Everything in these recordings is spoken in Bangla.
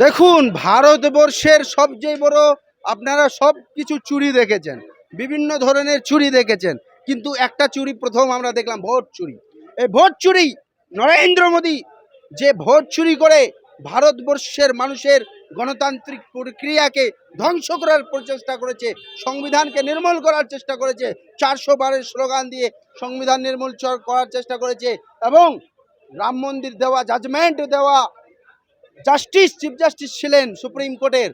দেখুন, ভারতবর্ষের সবচেয়ে বড় আপনারা সব কিছু চুরি দেখেছেন, বিভিন্ন ধরনের চুরি দেখেছেন, কিন্তু একটা চুরি প্রথম আমরা দেখলাম, ভোট চুরি। এই ভোট চুরি নরেন্দ্র মোদী যে ভোট চুরি করে ভারতবর্ষের মানুষের গণতান্ত্রিক প্রক্রিয়াকে ধ্বংস করার প্রচেষ্টা করেছে, সংবিধানকে নির্মূল করার চেষ্টা করেছে, চারশো বারের স্লোগান দিয়ে সংবিধান নির্মূল করার চেষ্টা করেছে এবং রাম মন্দির দেওয়া জাজমেন্ট দেওয়া জাস্টিস, চিফ জাস্টিস ছিলেন সুপ্রিম কোর্টের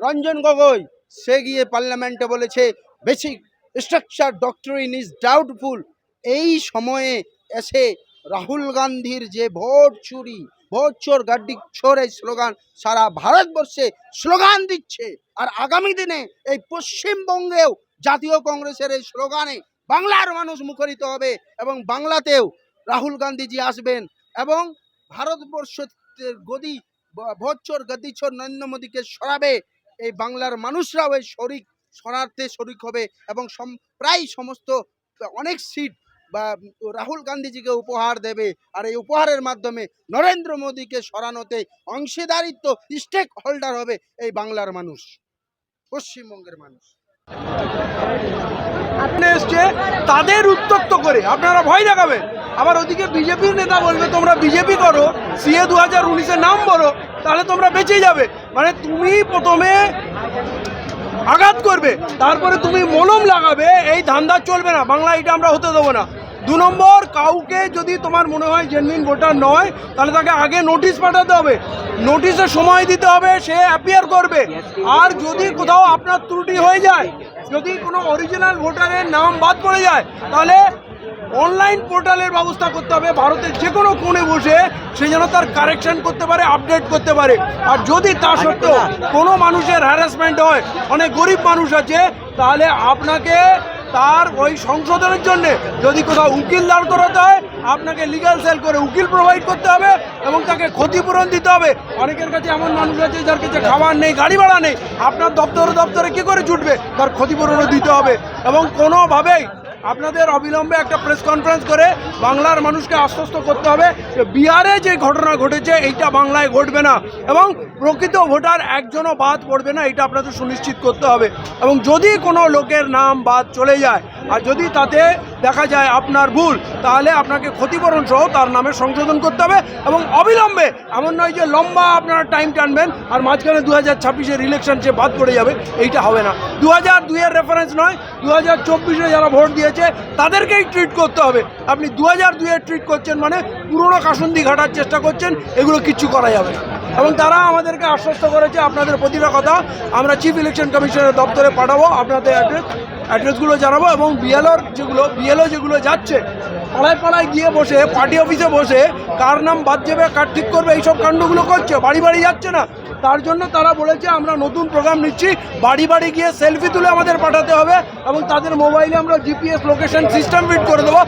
রঞ্জন গগৈ। সে গিয়ে পার্লামেন্টে বলেছে, basic structure doctrine is doubtful. এই সময়ে এসে রাহুল গান্ধীর যে ভোট চুরি, ভোট চোর গাড্ডি চোর এই স্লোগান সারা ভারতবর্ষে স্লোগান দিচ্ছে। আর আগামী দিনে এই পশ্চিমবঙ্গেও জাতীয় কংগ্রেসের এই স্লোগানে বাংলার মানুষ মুখরিত হবে এবং বাংলাতেও রাহুল গান্ধীজি আসবেন এবং ভারতবর্ষের গদি ভোটচোর গদিচোর নরেন্দ্র মোদীকে সরাবে। এই বাংলার মানুষরাও এই শরিক সরাতে শরিক হবে এবং প্রায় সমস্ত, অনেক সিট বা রাহুল গান্ধীজিকে উপহার দেবে। আর এই উপহারের মাধ্যমে নরেন্দ্র মোদীকে সরানোতে অংশীদারিত্ব স্টেক হোল্ডার হবে এই বাংলার মানুষ, পশ্চিমবঙ্গের মানুষ। আপনি এসছে, তাদের উত্তক্ত করে। আপনারা ভয় দেখাবেন। আবার ওদিকে বিজেপির নেতা বলবে, তোমরা বিজেপি করো, সিএ দু হাজার উনিশের নাম বলো। তাহলে তোমরা বেঁচে যাবে। মানে তুমি প্রথমে আঘাত করবে, তারপরে তুমি মলম লাগাবে, এই ধান্দা চলবে না বাংলা এটা আমরা হতে দেবো না। দু নম্বর, কাউকে যদি তোমার মনে হয় জেনুইন ভোটার নয়, তাহলে তাকে আগে নোটিশ পাঠাতে হবে। নোটিশে সময় দিতে হবে, সে অ্যাপিয়ার করবে। আর যদি কোথাও আপনার ত্রুটি হয়ে যায়, যদি কোনো অরিজিনাল ভোটারের নাম বাদ পড়ে যায়, তাহলে অনলাইন পোর্টালের ব্যবস্থা করতে হবে। ভারতের যে কোনো কোণে বসে সে যেন তার কারেকশন করতে পারে আপডেট করতে পারে। আর যদি তা সত্ত্বেও কোনো মানুষের হ্যারাসমেন্ট হয় অনেক গরিব মানুষ আছে তাহলে আপনাকে তার ওই সংশোধনের জন্য যদি কোথাও উকিল দাঁড় করাতে হয় আপনাকে লিগাল সেল করে উকিল প্রোভাইড করতে হবে এবং তাকে ক্ষতিপূরণ দিতে হবে। অনেকের কাছে এমন মানুষ আছে যার কাছে খাবার নেই গাড়ি ভাড়া নেই। আপনার দপ্তরে দপ্তরে কী করে জুটবে? তার ক্ষতিপূরণও দিতে হবে। এবং কোনোভাবেই আপনাদের অবিলম্বে একটা প্রেস কনফারেন্স করে বাংলার মানুষকে আশ্বস্ত করতে হবে যে বিহারে যে ঘটনা ঘটেছে, এইটা বাংলায় ঘটবে না। এবং প্রকৃত ভোটার একজনও বাদ পড়বে না এটা আপনাদের সুনিশ্চিত করতে হবে। এবং যদি কোনো লোকের নাম বাদ চলে যায় আর যদি তাতে দেখা যায় আপনার ভুল, তাহলে আপনাকে ক্ষতিপূরণ সহ তার নামে সংশোধন করতে হবে এবং অবিলম্বে, এমন নয় যে লম্বা আপনারা টাইম টানবেন আর মাঝখানে দু হাজার ছাব্বিশের ইলেকশন সে বাদ পড়ে যাবে, এইটা হবে না। দু হাজার দুইয়ের রেফারেন্স নয় দু হাজার চব্বিশে যারা ভোট দিয়েছে, তাদেরকেই ট্রিট করতে হবে। আপনি দু হাজার দুইয়ের ট্রিট করছেন মানে পুরনো কাসুন্দি ঘাটার চেষ্টা করছেন, এগুলো কিচ্ছু করা যাবে না। এবং তারা আমাদেরকে আশ্বস্ত করেছে, আপনাদের প্রতিটা কথা আমরা চিফ ইলেকশন কমিশনের দপ্তরে পাঠাবো, আপনাদের অ্যাড্রেস অ্যাড্রেসগুলো জানাব এবং বিএলওর যেগুলো, বিএলও যেগুলো যাচ্ছে, পাড়ায় পাড়ায় গিয়ে বসে, পার্টি অফিসে বসে, কার নাম বাদ যাবে, কার ঠিক করবে, এইসব কাণ্ডগুলো করছে, বাড়ি বাড়ি যাচ্ছে না। তার জন্য তারা বলেছে, আমরা নতুন প্রোগ্রাম নিচ্ছি। বাড়ি বাড়ি গিয়ে সেলফি তুলে আমাদের পাঠাতে হবে এবং তাদের মোবাইলে আমরা জিপিএস লোকেশন সিস্টেম ফিট করে দেবো।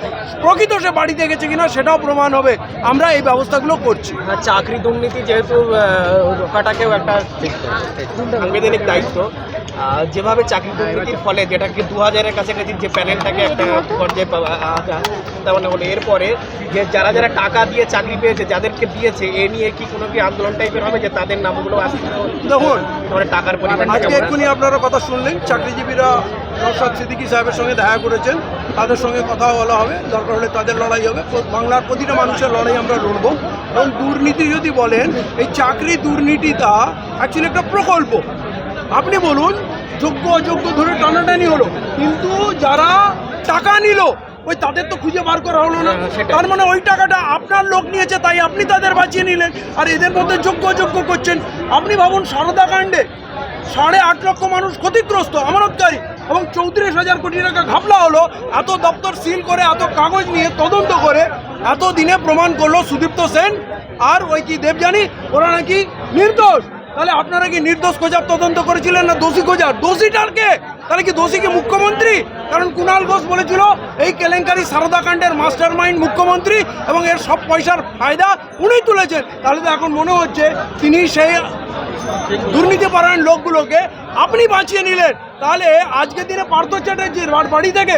প্রকৃত সে বাড়িতে গেছে কিনা সেটাও প্রমাণ হবে। আমরা এই ব্যবস্থাগুলো করছি। আর চাকরি দুর্নীতি যেহেতু রোকাটাকেও একটা সাংবিধানিক দায়িত্ব যেভাবে চাকরি দুর্নীতির ফলে যেটাকে দু হাজারের কাছাকাছি যে প্যানেলটাকে একটা পর্যায়ে তার মানে হলো এরপরে যে যারা যারা টাকা দিয়ে চাকরি পেয়েছে, যাদেরকে দিয়েছে, এ নিয়ে কি কোনো কি আন্দোলন টাইপের হবে যে তাদের নামগুলো দেখুন টাকার পরিমাণ আজকে এক্ষুনি আপনারা কথা শুনলেন চাকরিজীবীরা নৌসাদ সিদ্দিকী সাহেবের সঙ্গে দেখা করেছেন তাদের সঙ্গে কথা বলা হবে দরকার হলে তাদের লড়াই হবে। বাংলার প্রতিটা মানুষের লড়াই আমরা লড়বো। এবং দুর্নীতি যদি বলেন এই চাকরি দুর্নীতিটা অ্যাকচুয়ালি একটা প্রকল্প। আপনি বলুন যোগ্য অযোগ্য ধরে টানাটানি হলো কিন্তু যারা টাকা নিল ওই তাদের তো খুঁজে বার করা হলো না। হ্যাঁ, তার মানে ওই টাকাটা আপনার লোক নিয়েছে তাই আপনি তাদের বাঁচিয়ে নিলেন। আর এদের মধ্যে যোগ্য যোগ্য করছেন। আপনি ভাবুন সারদা কাণ্ডে সাড়ে আট লক্ষ মানুষ ক্ষতিগ্রস্ত আমানতকারী এবং চৌত্রিশ হাজার কোটি টাকা ঘাপলা হলো এত দপ্তর সিল করে এত কাগজ নিয়ে তদন্ত করে এত দিনে প্রমাণ করল সুদীপ্ত সেন আর ওই কি দেবজানি ওরা নাকি নির্দোষ। তাহলে আপনারা কি নির্দোষ খোঁজার তদন্ত করেছিলেন না দোষী খোঁজার? দোষীটার কে? তাহলে কি দোষী কি মুখ্যমন্ত্রী? কারণ কুণাল ঘোষ বলেছিল, এই কেলেঙ্কারি সারদা কাণ্ডের মাস্টার মাইন্ড মুখ্যমন্ত্রী এবং এর সব পয়সার ফায়দা উনিই তুলেছেন। তাহলে তো এখন মনে হচ্ছে তিনি সেই দুর্নীতিপরায়ণ লোকগুলোকে আপনি বাঁচিয়ে নিলেন। তাহলে আজকের দিনে পার্থ চ্যাটার্জির বাড়ি থেকে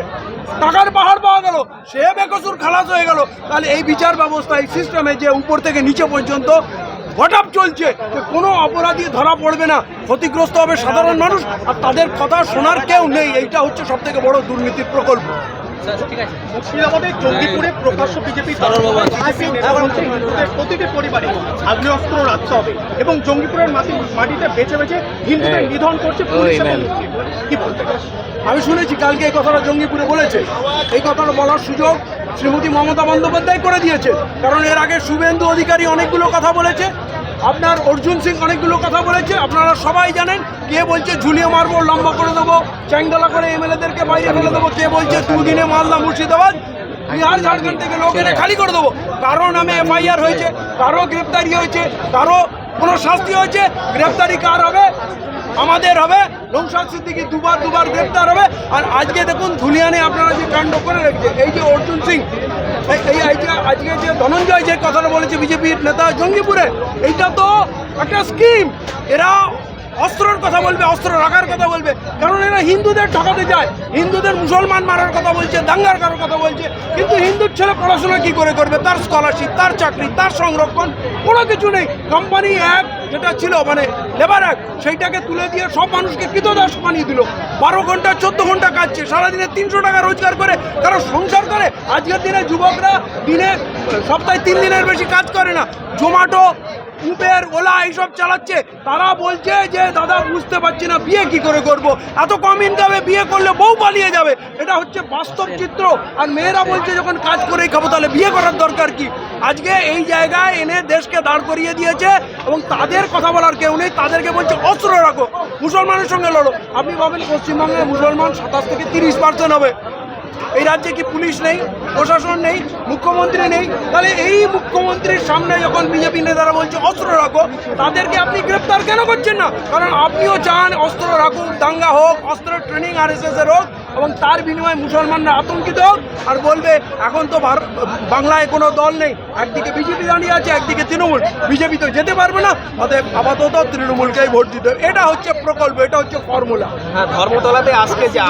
টাকার পাহাড় পাওয়া গেল, সে বেকসুর খালাস হয়ে গেল। তাহলে এই বিচার ব্যবস্থা, এই সিস্টেমে যে উপর থেকে নিচে পর্যন্ত ঘটাপ চলছে যে কোনো অপরাধী ধরা পড়বে না। ক্ষতিগ্রস্ত হবে সাধারণ মানুষ, আর তাদের কথা শোনার কেউ নেই। এইটা হচ্ছে সবথেকে বড় দুর্নীতির প্রকল্প। মুর্শিদাবাদে জঙ্গিপুরে প্রকাশ্য বিজেপি প্রতিটি পরিবারে আগ্নেয়াস্ত্র রাখতে হবে এবং জঙ্গিপুরের মাটি মাটিতে বেছে বেছে হিন্দুদের নিধন করছে পুলিশ কি বলতে আমি শুনেছি কালকে এই কথাটা জঙ্গিপুরে বলেছে। এই কথাটা বলার সুযোগ শ্রীমতী মমতা বন্দ্যোপাধ্যায় করে দিয়েছে কারণ এর আগে শুভেন্দু অধিকারী অনেকগুলো কথা বলেছে। আপনার অর্জুন সিং অনেকগুলো বলেছে আপনারা সবাই জানেন কে বলছে ঝুলিয়ে মারবো, লম্বা করে দেবো, চ্যাংদলা করে এমএলএদেরকে বাইরে ফেলে দেবো, কে বলছে দুদিনে মালদা মুর্শিদাবাদ, বিহার, ঝাড়খণ্ড থেকে লোক এনে খালি করে দেবো। কারও নামে এফআইআর হয়েছে, কারও গ্রেপ্তারি হয়েছে, কারও কোনো শাস্তি হয়েছে, গ্রেপ্তারি কার হবে? আমাদের হবে। নৌসাদ সিদ্দিকি দুবার দুবার গ্রেপ্তার হবে। আর আজকে দেখুন ধুলিয়ানে আপনারা যে কাণ্ড করে রেখেছে, এই যে অর্জুন সিং, এই- আজকে যে ধনঞ্জয় যে কথাটা বলেছে, বিজেপির নেতা জঙ্গিপুরে, এইটা তো একটা স্কিম এরা অস্ত্রের কথা বলবে অস্ত্র রাখার কথা বলবে। কারণ এরা হিন্দুদের ঠকাতে যায়। হিন্দুদের মুসলমান মারার কথা বলছে, দাঙ্গার করার কথা বলছে। কিন্তু হিন্দুর ছেলে পড়াশোনা কি করে করবে? তার স্কলারশিপ তার চাকরি, তার সংরক্ষণ, কোনো কিছু নেই। কোম্পানি অ্যাক্ট যেটা ছিল মানে লেবার অ্যাক্ট সেইটাকে তুলে দিয়ে সব মানুষকে কৃতদাস বানিয়ে দিল। বারো ঘণ্টা, চোদ্দ ঘণ্টা কাজছে সারাদিনে তিনশো টাকা রোজগার করে কারও সংসার করে। আজকের দিনে যুবকরা দিনে, সপ্তাহে তিন দিনের বেশি কাজ করে না। জোম্যাটো উবের ওলা এইসব চালাচ্ছে, তারা বলছে যে, দাদা, বুঝতে পারছি না, বিয়ে কি করে করব? এত কম ইনকামে বিয়ে করলে বউ পালিয়ে যাবে। এটা হচ্ছে বাস্তব চিত্র। আর মেয়েরা বলছে, যখন কাজ করেই খাব, তাহলে বিয়ে করার দরকার কি? আজকে এই জায়গায় এনে দেশকে দাঁড় করিয়ে দিয়েছে এবং তাদের কথা বলার কেউ নেই, তাদেরকে বলছে, অস্ত্র রাখো, মুসলমানের সঙ্গে লড়ো। আপনি ভাবেন পশ্চিমবঙ্গে মুসলমান সাতাশ থেকে তিরিশ পার্সেন্ট হবে। এই রাজ্যে কি পুলিশ নেই? প্রশাসন নেই? মুখ্যমন্ত্রী নেই? তাহলে এই মুখ্যমন্ত্রীর সামনে যখন বিজেপি নেতারা বলছে, অস্ত্র রাখো তাদেরকে আপনি গ্রেপ্তার কেন করছেন না? কারণ আপনিও চান অস্ত্র রাখুক, দাঙ্গা হোক, অস্ত্রের ট্রেনিং আর এস এর হোক, এবং তার বিনিময়ে মুসলমানরা আতঙ্কিত হোক, আর বলবে, এখন তো বাংলায় কোনো দল নেই। একদিকে বিজেপি দাঁড়িয়ে আছে, একদিকে তৃণমূল। বিজেপি তো যেতে পারবে না। অতএব আপাতত তৃণমূলকেই ভোট দিতে। এটা হচ্ছে প্রকল্প, এটা হচ্ছে ফর্মুলা হ্যাঁ ধর্মতলাতে আজকে যে